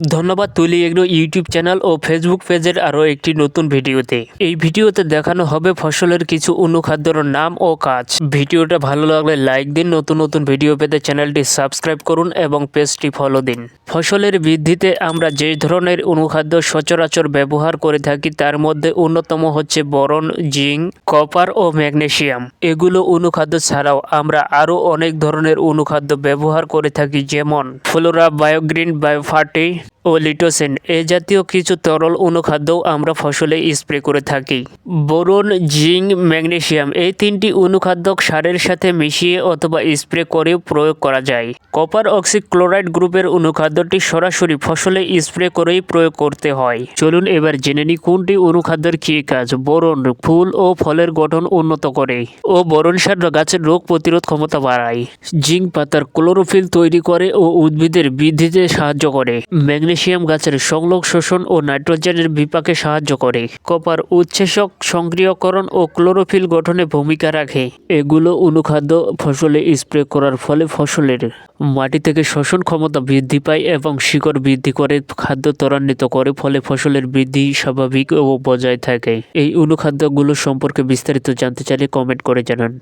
ধন্যবাদ Tuli agro YouTube channel ও Facebook পেজের আরও একটি নতুন ভিডিওতে। এই ভিডিওতে দেখানো হবে ফসলের কিছু অনুখাদ্যর নাম ও কাজ। ভিডিওটা ভালো লাগলে লাইক দিন, নতুন নতুন ভিডিও পেতে চ্যানেলটি সাবস্ক্রাইব করুন এবং পেজটি ফলো দিন। ফসলের বৃদ্ধিতে আমরা যে ধরনের অনুখাদ্য সচরাচর ব্যবহার করে থাকি, তার মধ্যে অন্যতম হচ্ছে বরণ জিঙ্ক, কপার ও ম্যাগনেশিয়াম এগুলো অনুখাদ্য ছাড়াও আমরা আরও অনেক ধরনের অনুখাদ্য ব্যবহার করে থাকি, যেমন ফ্লোরা, বায়োগ্রিন বায়োফার্টি ও লিটোসেন, এ জাতীয় কিছু তরল অনুখাদ্যও আমরা ফসলে স্প্রে করে থাকি। বোরন, জিঙ্ক ম্যাগনেশিয়াম এই তিনটি অনুখাদ্য সারের সাথে মিশিয়ে অথবা স্প্রে করেও প্রয়োগ করা যায়। কপার অক্সিক্লোরাইড গ্রুপের অনুখাদ্যটি সরাসরি ফসলে স্প্রে করেই প্রয়োগ করতে হয়। চলুন এবার জেনে নিই কোনটি অনুখাদ্যের কী কাজ। বোরন, ফুল ও ফলের গঠন উন্নত করে ও বোরন সার গাছের রোগ প্রতিরোধ ক্ষমতা বাড়ায়। জিঙ্ক পাতার ক্লোরোফিল তৈরি করে ও উদ্ভিদের বৃদ্ধিতে সাহায্য করে। ম্যাগনেসিয়াম গাছের সংলগ শোষণ ও নাইট্রোজেনের বিপাকে সাহায্য করে। কপার উচ্ছেষক সংক্রিয়করণ ও ক্লোরোফিল গঠনে ভূমিকা রাখে। এগুলো অনুখাদ্য ফসলে স্প্রে করার ফলে ফসলের মাটি থেকে শোষণ ক্ষমতা বৃদ্ধি পায় এবং শিকড় বৃদ্ধি করে, খাদ্য ত্বরান্বিত করে, ফলে ফসলের বৃদ্ধি স্বাভাবিক ও বজায় থাকে। এই অনুখাদ্যগুলো সম্পর্কে বিস্তারিত জানতে চাইলে কমেন্ট করে জানান।